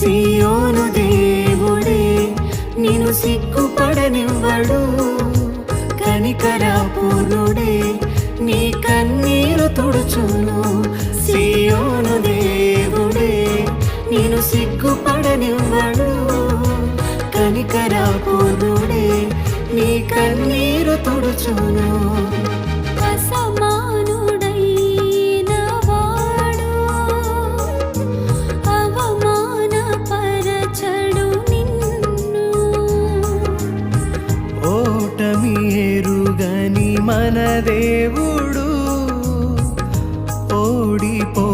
సియోను దేవుడే నిన్ను సిగ్గుపడనివ్వడు. కనికరాపూర్ణుడే నీ కన్నీరు తుడుచును. సియోను దేవుడే నిన్ను సిగ్గుపడనివ్వడు. కనికరాపూర్ణుడే నీ కన్నీరు తుడుచును. మీరుగని మన దేవుడు ఓడిపో